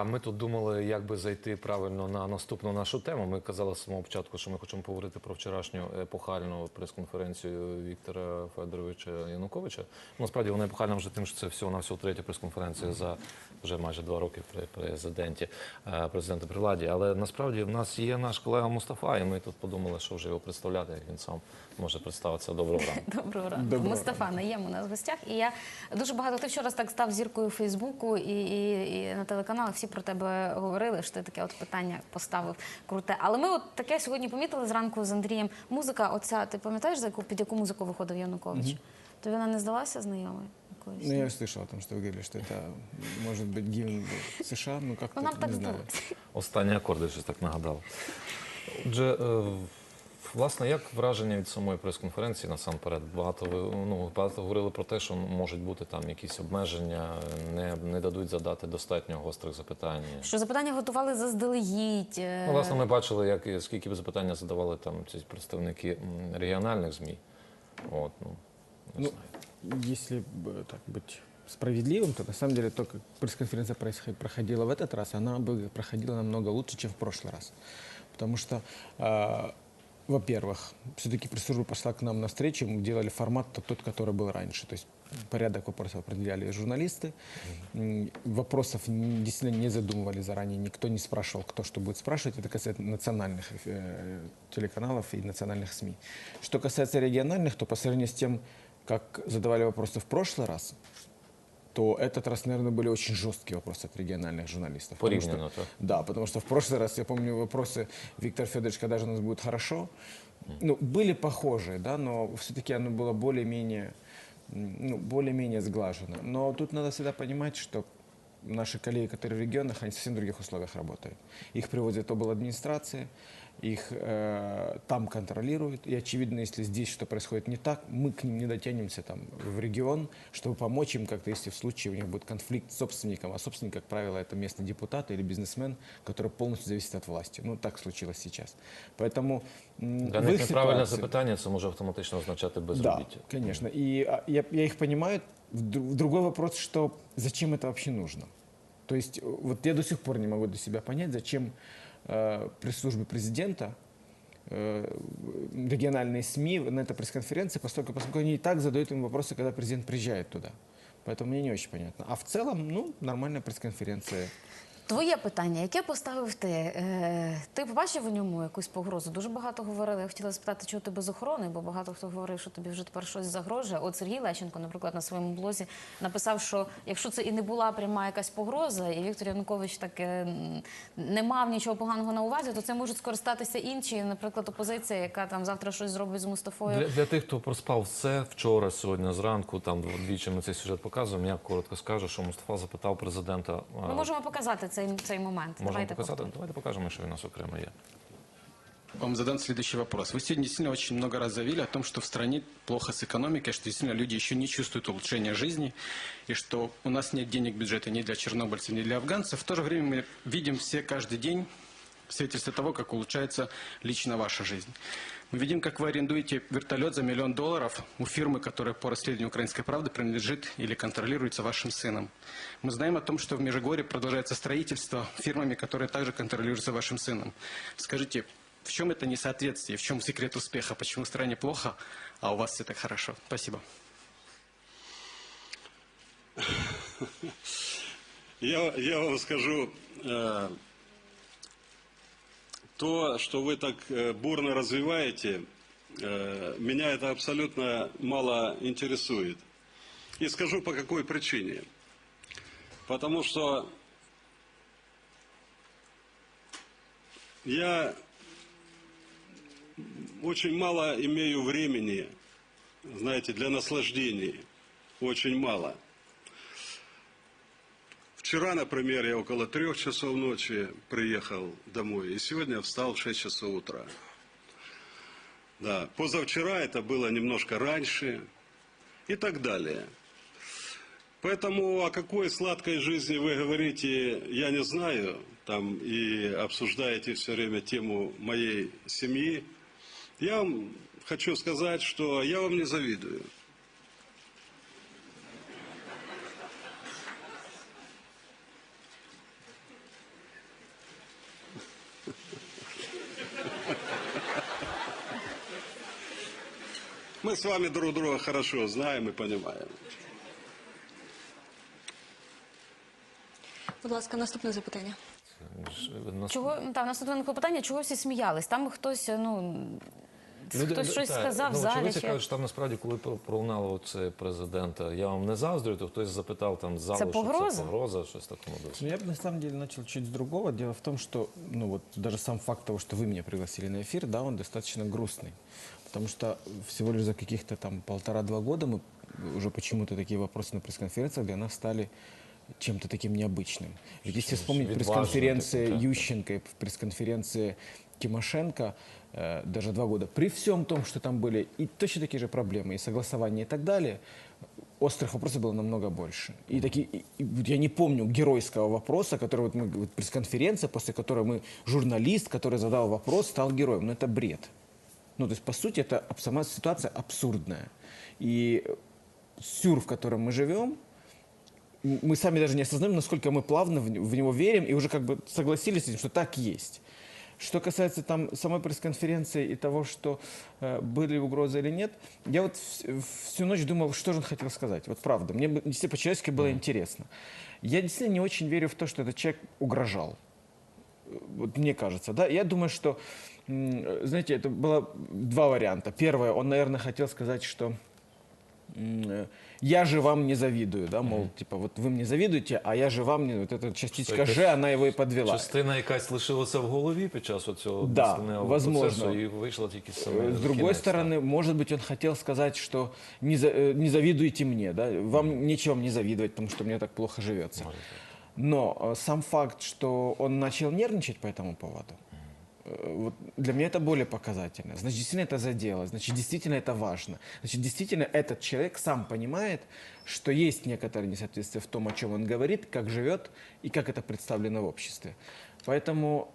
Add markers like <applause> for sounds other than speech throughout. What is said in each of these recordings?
А ми тут думали, як би зайти правильно на наступну нашу тему. Ми казали з самого початку, що ми хочемо поговорити про вчорашню епохальну прес-конференцію Віктора Федоровича Януковича. Насправді вона епохальна вже тим, що це всього на всього третя прес-конференція за вже майже два роки при президенті, е, президента при владі. Але насправді в нас є наш колега Мустафа, і ми тут подумали, що вже його представляти, як він сам може представитися. Доброго ранку. <laughs> Доброго ранку. Доброго Мустафа Наєм у нас в гостях. І я дуже багато ти вчора так став зіркою Фейсбуку і, і, і на телеканалах всі про тебе говорили, що ти таке от питання поставив круте. Але ми от таке сьогодні помітили зранку з Андрієм. Музика, оця, ти пам'ятаєш, за яку під яку музику виходив Янукович? Тобі вона не здалася знайомою якоюсь? Ну, я слышал о том, что вы говорили, что это может быть гимн США, ну как-то Ну, нам так не знаю. здалося. Останні акорди щось так нагадав. Отже, е, власне, як враження від самої прес-конференції насамперед? Багато ви ну багато говорили про те, що можуть бути там якісь обмеження, не, не дадуть задати достатньо гострих запитань. Що запитання готували заздалегідь. е, Ну, власне, ми бачили, як і скільки б запитання задавали там ці представники м, регіональних змі. От, ну, не Ну, знаю. Если бы так быть справедливым, то на самом деле то, как пресс-конференция происход- проходила в этот раз, она бы проходила намного лучше, чем в прошлый раз. Потому что, а, во-первых, все-таки пресс-служба пошла к нам навстречу, мы делали формат тот, который был раньше. То есть порядок вопросов определяли журналисты. Вопросов действительно не задумывали заранее, никто не спрашивал, кто что будет спрашивать. Это касается национальных э, телеканалов и национальных СМИ. Что касается региональных, то по сравнению с тем, как задавали вопросы в прошлый раз, то этот раз, наверное, были очень жесткие вопросы от региональных журналистов. Потому что- да, потому что в прошлый раз, я помню, вопросы Виктор Федорович, когда же у нас будет хорошо, ну, были похожие, да, но все-таки оно было более-менее, ну, более-менее сглажено. Но тут надо всегда понимать, что наши коллеги, которые в регионах, они в совсем других условиях работают. Их привозят обл. администрации, их э, там контролируют. И очевидно, если здесь что происходит не так, мы к ним не дотянемся там в регион, чтобы помочь им как-то, если в случае у них будет конфликт с собственником. А собственник, как правило, это местный депутат или бизнесмен, который полностью зависит от власти. Ну, так случилось сейчас. Поэтому Для в них их неправильне ситуации- запитання, це може автоматично означати безробіття. да, конечно. И а, я, я их понимаю. Другой вопрос, что зачем это вообще нужно? То есть э, вот я до сих пор не могу для себя понять, зачем э, пресс-службе президента э, региональные СМИ на этой пресс-конференции, поскольку, поскольку они и так задают им вопросы, когда президент приезжает туда. Поэтому мне не очень понятно. А в целом, ну, нормальная пресс-конференция. Твоє питання, яке поставив ти? Е, ти побачив у ньому якусь погрозу? Дуже багато говорили. Я хотіла спитати, чого ти без охорони, бо багато хто говорив, що тобі вже тепер щось загрожує. От Сергій Лещенко, наприклад, на своєму блозі написав, що якщо це і не була пряма якась погроза, і Віктор Янукович так е, не мав нічого поганого на увазі, то це можуть скористатися інші, наприклад, опозиція, яка там завтра щось зробить з Мустафою. Для, для тих, хто проспав все вчора, сьогодні зранку, там двічі ми цей сюжет показуємо. Я коротко скажу, що Мустафа запитав президента. Ми можемо показати цей, цей момент. можемо Давайте показати. повторимо. Давайте покажемо, що він у нас окремо є. Вам задам следующий вопрос. Вы сегодня действительно очень много раз заявили о том, что в стране плохо с экономикой, что действительно люди еще не чувствуют улучшения жизни, и что у нас нет денег в бюджете ни для чернобыльцев, ни для афганцев. В то же время мы видим все каждый день свидетельство того, как улучшается лично ваша жизнь. Мы видим, как вы арендуете вертолет за миллион долларов у фирмы, которая по расследованию «Украинской правды» принадлежит или контролируется вашим сыном. Мы знаем о том, что в Межигорье продолжается строительство фирмами, которые также контролируются вашим сыном. Скажите, в чем это несоответствие, в чем секрет успеха, почему в стране плохо, а у вас все так хорошо? Спасибо. Я, я вам скажу, э, то, что вы так э, бурно развиваете, э, меня это абсолютно мало интересует. И скажу по какой причине. Потому что я очень мало имею времени, знаете, для наслаждений. Очень мало. Вчера, например, я около трех часов ночи приехал домой, и сегодня встал в 6 часов утра. Да, позавчера это было немножко раньше и так далее. Поэтому о какой сладкой жизни вы говорите, я не знаю, там и обсуждаете все время тему моей семьи. Я вам хочу сказать, что я вам не завидую. Мы с вами друг друга хорошо знаем и понимаем. Будь ласка, наступне запитання. Ж- нас- Чого та наступне виникло питання, чого всі сміялись? Там хтось, ну Люди- хтось щось так, сказав в ну, залі. очевидці Чи... кажуть, що там насправді, коли про- пролунало це президента, я вам не заздрю, то хтось запитав там з залу, Це що погроза? це погроза, щось такому досі. Ну, я бы на самом деле начал чуть с другого. Дело в том, что ну, вот, даже сам факт того, что вы меня пригласили на эфир, да, он достаточно грустный. Потому что всего лишь за каких-то там полтора-два года мы уже почему-то такие вопросы на пресс-конференциях для нас стали чем-то таким необычным. Ведь если вспомнить пресс-конференции. Ющенко и пресс-конференции Тимошенко э, даже два года, при всем том, что там были и точно такие же проблемы, и согласования и так далее, острых вопросов было намного больше. И такие, и- и я не помню геройского вопроса, который вот мы, вот пресс-конференция, после которой мы, журналист, который задал вопрос, стал героем. Но это бред. Ну, то есть, по сути, это сама ситуация абсурдная. И сюр, в котором мы живем, мы сами даже не осознаем, насколько мы плавно в, него верим и уже как бы согласились с этим, что так есть. Что касается там самой пресс-конференции и того, что э, были угрозы или нет, я вот вс- всю ночь думал, что же он хотел сказать. Вот правда, мне действительно по-человечески было интересно. Я действительно не очень верю в то, что этот человек угрожал. Э, Вот мне кажется, да. Я думаю, что, м, э, знаете, это было два варианта. Первое, он, наверное, хотел сказать, что м, э, я же вам не завидую, да, мол, типа, вот вы мне завидуете, а я же вам не... Вот эта частичка якась «ж», она его и подвела. Частина якась лишилася в голові під час цього Да, возможно. процесу і вийшла тільки саме. Э, С другой кінець, стороны, может быть, он хотел сказать, что не, за- э, не завидуйте мне, да, вам нечего мне завидовать, потому что мне так плохо живется. Но э, сам факт, что он начал нервничать по этому поводу, э, вот для меня это более показательно. Значит, действительно это задело, значит, действительно это важно. Значит, действительно этот человек сам понимает, что есть некоторые несоответствия в том, о чем он говорит, как живет и как это представлено в обществе. Поэтому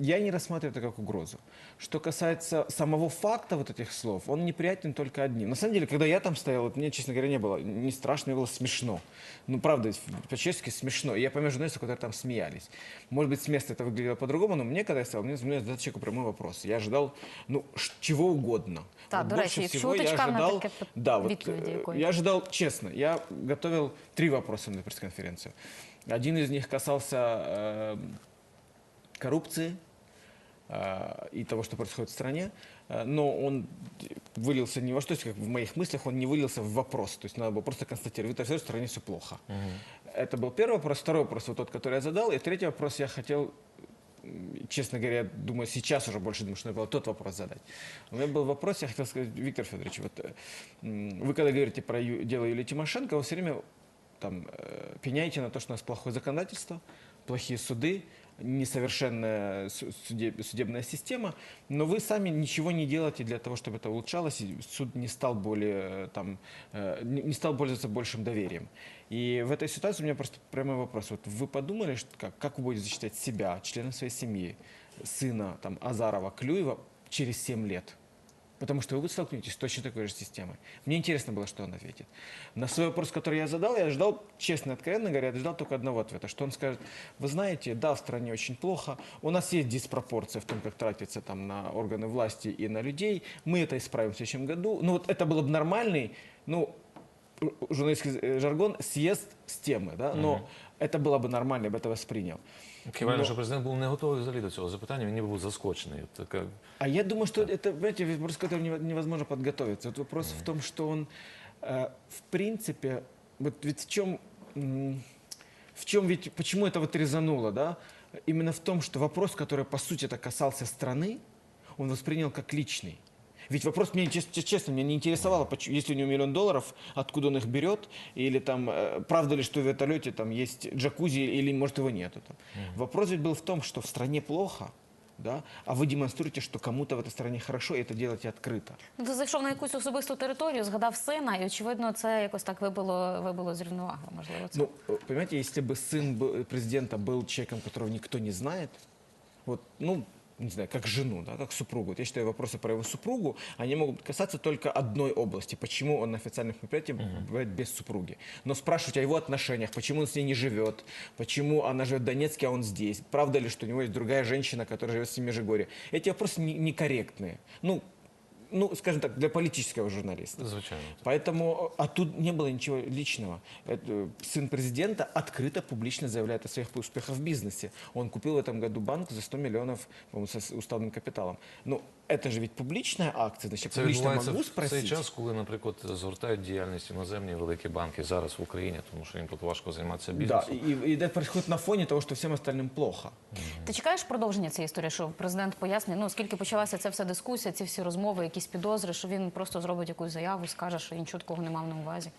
я не рассматриваю это как угрозу. Что касается самого факта вот этих слов, он неприятен только одним. На самом деле, когда я там стоял, вот мне, честно говоря, не было не страшно, мне было смешно. Ну, правда, по-честски смешно. И я помню журналистов, которые там смеялись. Может быть, с места это выглядело по-другому, но мне, когда я стоял, мне мне задал человеку прямой вопрос. Я ожидал, ну, ш- чего угодно. Так, до больше речі, всего я шуточка на ожидал, таке пи- да, вот, відповіді э, якої. я ожидал, честно, я готовил три вопроса на пресс-конференцию. Один из них касался э, коррупции, э, и того, что происходит в стране, э, но он вылился не во что, то есть как в моих мыслях он не вылился в вопрос, то есть надо было просто констатировать, в этой стране все плохо. Это был первый вопрос. Второй вопрос, вот тот, который я задал, и третий вопрос я хотел честно говоря, думаю, сейчас уже больше думаю, что надо было тот вопрос задать. У меня был вопрос, я хотел сказать, Виктор Федорович, вот э, вы когда говорите про Ю- дело Юлии Тимошенко, вы все время там э, пеняете на то, что у нас плохое законодательство, плохие суды, несовершенная су- судеб- судебная система, но вы сами ничего не делаете для того, чтобы это улучшалось, и суд не стал более э, там, э, не стал пользоваться большим доверием. И в этой ситуации у меня просто прямой вопрос. Вот вы подумали, что как, как вы будете защищать себя, членов своей семьи, сына там, Азарова, Клюева через 7 лет? Потому что вы столкнетесь с точно такой же системой. Мне интересно было, что он ответит. На свой вопрос, который я задал, я ждал, честно, откровенно говоря, я ждал только одного ответа, что он скажет, вы знаете, да, в стране очень плохо, у нас есть диспропорция в том, как тратится там на органы власти и на людей, мы это исправим в следующем году. Ну вот это было бы нормальный, ну, журналистский э, жаргон, съезд с темы, да, но это было бы нормально, я бы это воспринял. Хіба Но- що президент був не готовий взагалі до цього запитання, він ніби був заскочений. От Така, А я думаю, что это, понимаете, вопрос, к которому нево- невозможно подготовиться. Вот вопрос в том, что он, э, в принципе, вот ведь в чем, м, в чем ведь, почему это вот резануло, да? Именно в том, что вопрос, который по сути это касался страны, он воспринял как личный. Ведь вопрос мне, чес- честно, меня не интересовало, почему, если у него миллион долларов, откуда он их берет, или там, э, правда ли, что в вертолете там есть джакузи, или, может, его нету. Там. Вопрос ведь был в том, что в стране плохо, да, а вы демонстрируете, что кому-то в этой стране хорошо, и это делаете открыто. Ну, ти зайшов на якусь особисту територію, згадав сина, і очевидно, це якось так вибило, вибило з рівноваги. Можливо, це. Ну, э, понимаете, если бы сын был- президента был человеком, которого никто не знает, вот, ну, не знаю, как жену, да, как супругу. Я считаю, вопросы про его супругу, они могут касаться только одной области. Почему он на официальных мероприятиях бывает без супруги. Но спрашивать о его отношениях, почему он с ней не живет, почему она живет в Донецке, а он здесь. Правда ли, что у него есть другая женщина, которая живет в Межигорье. Эти вопросы не- некорректные. Ну, ну, скажем так, для политического журналиста. Звичайно. Поэтому, а тут не было ничего личного. Это, сын президента открыто, публично заявляет о своих успехах в бизнесе. Он купил в этом году банк за 100 миллионов по-моему, со уставным капиталом. Ну, это же ведь публичная акция, значит, Це публично відбувається могу в цей спросить. час, коли, наприклад, згортають діяльність іноземні великі банки зараз в Україні, тому що їм тут важко займатися Да, бізнесом. и, и это происходит на фоне того, что всем остальным плохо. Ти чекаєш продовження цієї історії, що президент пояснює, ну оскільки почалася ця вся дискусія, ці всі розмови, якісь підозри, що він просто зробить якусь заяву, скаже, що він нічого такого не мав на увазі.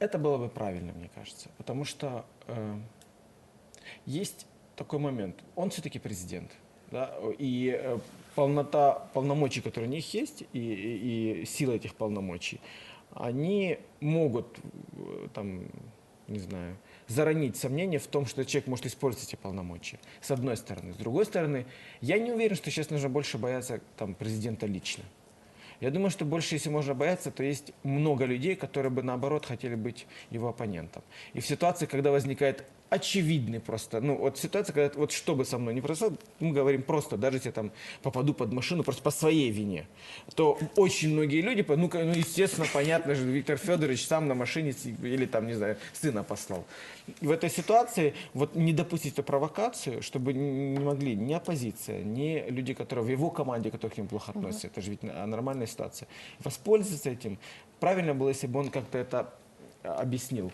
Это было бы правильно, мне кажется. Потому что э, есть такой момент. Он все-таки президент. Да? И э, полнота полномочий, которые у них есть, и, и, сила этих полномочий, они могут, э, там, не знаю, заронить сомнения в том, что человек может использовать эти полномочия. С одной стороны. С другой стороны, я не уверен, что сейчас нужно больше бояться там, президента лично. Я думаю, что больше, если можно бояться, то есть много людей, которые бы, наоборот, хотели быть его оппонентом. И в ситуации, когда возникает очевидный просто, ну, вот ситуация, когда вот что бы со мной ни произошло, мы говорим просто, даже если я там попаду под машину просто по своей вине, то очень многие люди, ну, ну естественно, понятно же, Виктор Федорович сам на машине или там, не знаю, сына послал. В этой ситуации вот не допустить эту провокацию, чтобы не могли ни оппозиция, ни люди, которые в его команде, которые к ним плохо относятся, это же ведь нормальная ситуация, воспользоваться этим. Правильно было, если бы он как-то это а, объяснил.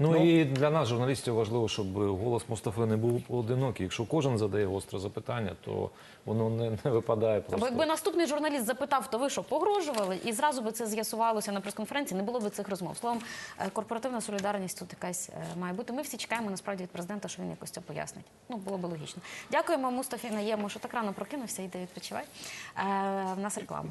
Ну, Ну. і для нас, журналістів, важливо, щоб голос Мустафи не був поодинокий. Якщо кожен задає гостре запитання, то воно не, не випадає Або якби наступний журналіст запитав, то ви що погрожували, і зразу би це з'ясувалося на прес-конференції, не було б цих розмов. Словом, е, корпоративна солідарність тут якась е, має бути. Ми всі чекаємо насправді від президента, що він якось це пояснить. Ну було б логічно. Дякуємо Мустафі Наєму, що так рано прокинувся. Іде відпочивай. Е, в нас реклама.